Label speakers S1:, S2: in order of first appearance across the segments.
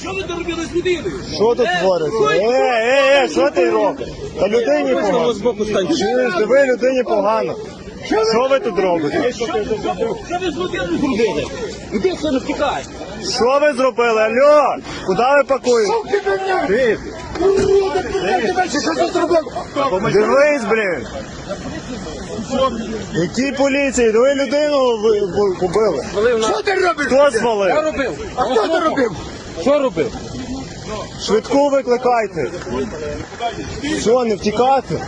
S1: Що ви доробили з людиною?
S2: Що тут твориться? Е, е, е, що ти робиш? Та людині погано. Чуєш, диви людині погано. Що ви тут робите?
S1: Що ви з людиною зробили? Іди все не втікай.
S2: Що ви зробили? Алло? Куди ви пакуєте? Ти, Дивись, блін. Які поліції? Ви людину ви- побили.
S3: Що ти робиш?
S2: Хто звалив?
S1: робив?
S3: А хто це робив?
S1: Що робив?
S2: Швидку викликайте. Що, не втікати?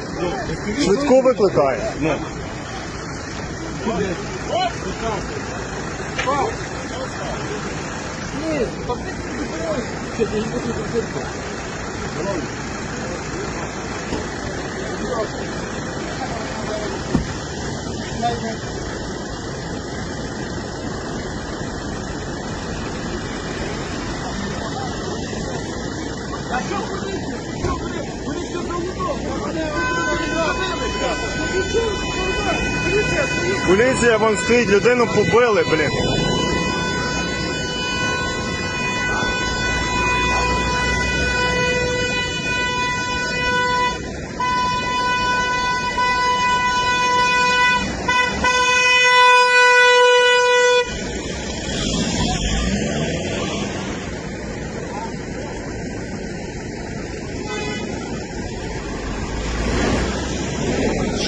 S2: Швидку викликай. Поліція вон стоїть, людину побили, блін.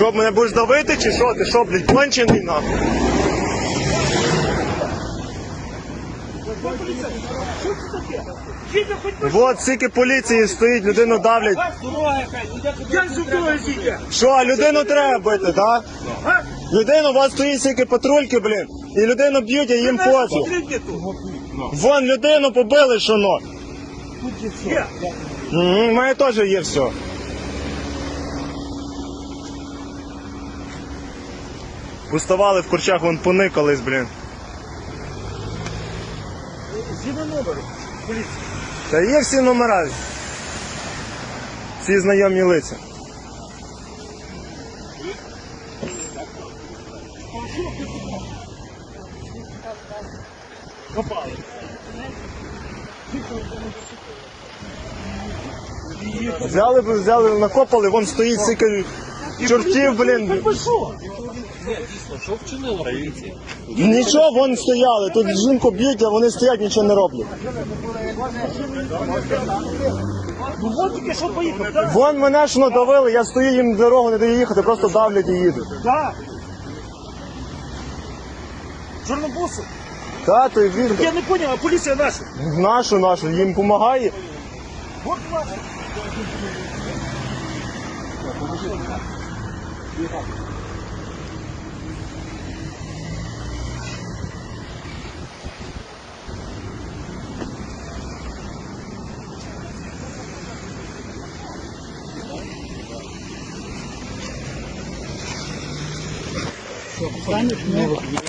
S2: Що, мене будеш давити чи що? Ти що, блядь, кончений нахуй? Вот скільки поліції стоїть, людину давлять. Що, людину треба бити, так? Людину, у вас стоїть стільки патрульки, блін, і людину б'ють, а їм пофіг. Вон людину побили, що но. У мене теж є все. Уставали в курчах, вон поникались, блін.
S1: Зіна номеру.
S2: Та є всі номера. Всі знайомі лиця. Взяли, б- взяли, накопали, вон стоїть стільки чортів, блін.
S1: Ні, дійсно, що вчинила поліція?
S2: Нічого, вон стояли. Тут жінку б'ють, а вони стоять, нічого не роблять.
S1: Ну от тільки що поїхав, так?
S2: Вон мене ж надавили, я стою їм дорогу не даю їхати, просто давлять і їдуть.
S1: Так. Чорнобусу?
S2: Та, то й він.
S1: Я не поняв, а поліція наша.
S2: Нашу, нашу, їм допомагає.
S1: От наша. Станеш нових віч.